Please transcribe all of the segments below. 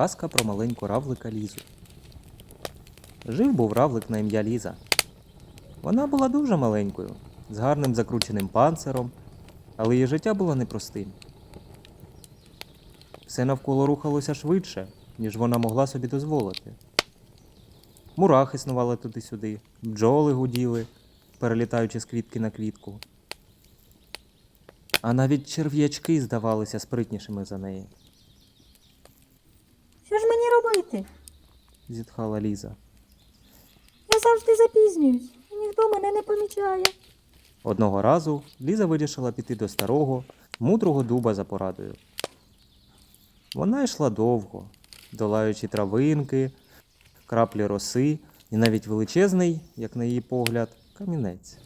Казка про маленьку равлика Лізу. Жив був равлик на ім'я Ліза. Вона була дуже маленькою, з гарним закрученим панциром, але її життя було непростим. Все навколо рухалося швидше, ніж вона могла собі дозволити. Мурахи снували туди-сюди, бджоли гуділи, перелітаючи з квітки на квітку. А навіть черв'ячки здавалися спритнішими за неї, робити? зітхала Ліза. Я завжди запізнююсь, і ніхто мене не помічає. Одного разу Ліза вирішила піти до старого, мудрого дуба за порадою. Вона йшла довго, долаючи травинки, краплі роси і навіть величезний, як на її погляд, камінець.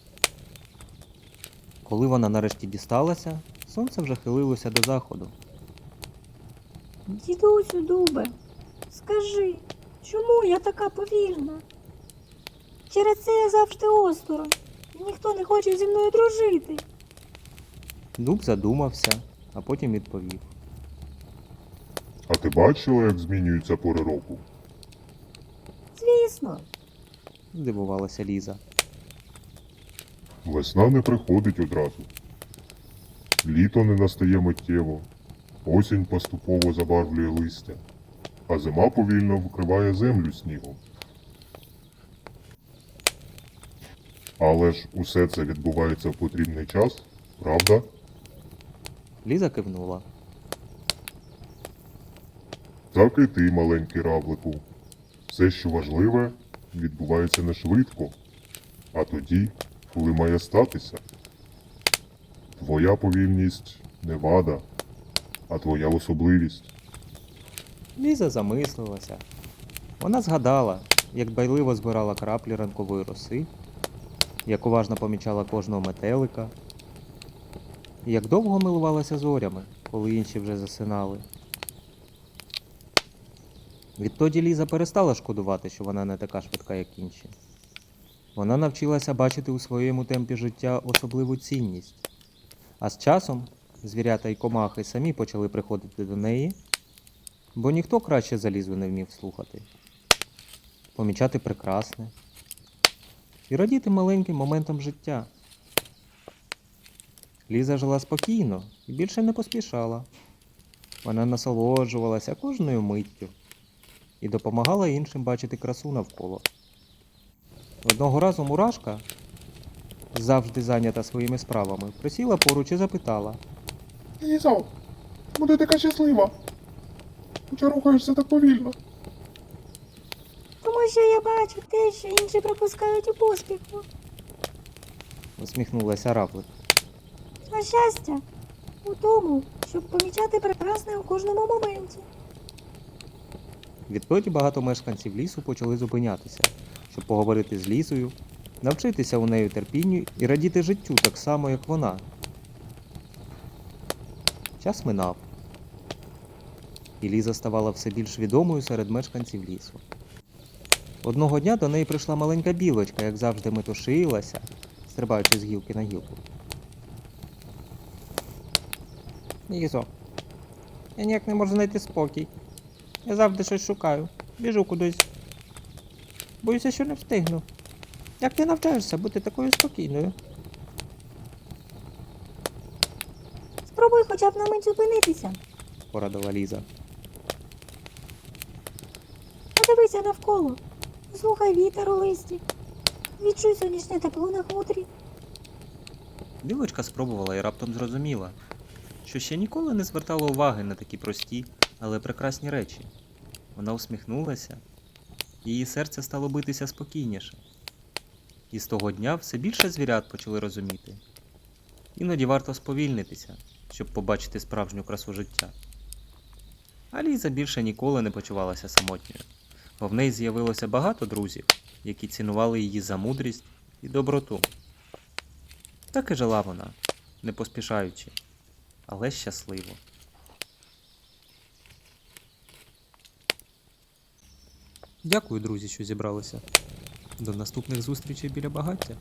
Коли вона нарешті дісталася, сонце вже хилилося до заходу. Дідусю, дубе, скажи, чому я така повільна? Через це я завжди осторонь, і ніхто не хоче зі мною дружити. Дуб задумався, а потім відповів. А ти бачила, як змінюються пори року? Звісно, Здивувалася Ліза. Весна не приходить одразу. Літо не настає миттєво, осінь поступово забарвлює листя, а зима повільно вкриває землю снігом. Але ж усе це відбувається в потрібний час, правда? Ліза кивнула. Так і ти, маленький равлику. Все, що важливе, відбувається не швидко, а тоді, коли має статися. Твоя повільність не вада, а твоя особливість. Ліза замислилася. Вона згадала, як байливо збирала краплі ранкової роси, як уважно помічала кожного метелика, як довго милувалася зорями, коли інші вже засинали. Відтоді Ліза перестала шкодувати, що вона не така швидка, як інші. Вона навчилася бачити у своєму темпі життя особливу цінність. А з часом звірята й комахи самі почали приходити до неї бо ніхто краще залізу не вмів слухати, помічати прекрасне і радіти маленьким моментам життя. Ліза жила спокійно і більше не поспішала. Вона насолоджувалася кожною миттю і допомагала іншим бачити красу навколо. Одного разу мурашка, завжди зайнята своїми справами, присіла поруч і запитала. Лізо, ти така щаслива? Чи рухаєшся так повільно? тому що я бачу те, що інші пропускають у поспіху. усміхнулася Равлик. А щастя у тому, щоб помічати прекрасне у кожному моменті. Відтоді багато мешканців лісу почали зупинятися, щоб поговорити з лісою, навчитися у неї терпінню і радіти життю так само, як вона. Час минав. І Ліза ставала все більш відомою серед мешканців лісу. Одного дня до неї прийшла маленька білочка, як завжди метушилася, стрибаючи з гілки на гілку. Лізо, я ніяк не можу знайти спокій. Я завжди щось шукаю. Біжу кудись. Боюся, що не встигну. Як ти навчаєшся бути такою спокійною? Спробуй хоча б на мить зупинитися. порадила Ліза. Подивися навколо. Слухай вітер у листі. Відчуй сонячне тепло на хутрі. Білочка спробувала і раптом зрозуміла, що ще ніколи не звертала уваги на такі прості, але прекрасні речі. Вона усміхнулася, її серце стало битися спокійніше. І з того дня все більше звірят почали розуміти. Іноді варто сповільнитися, щоб побачити справжню красу життя. А Ліза більше ніколи не почувалася самотньою, бо в неї з'явилося багато друзів, які цінували її за мудрість і доброту. Так і жила вона, не поспішаючи, але щасливо. Дякую, друзі, що зібралися. До наступних зустрічей біля багаття.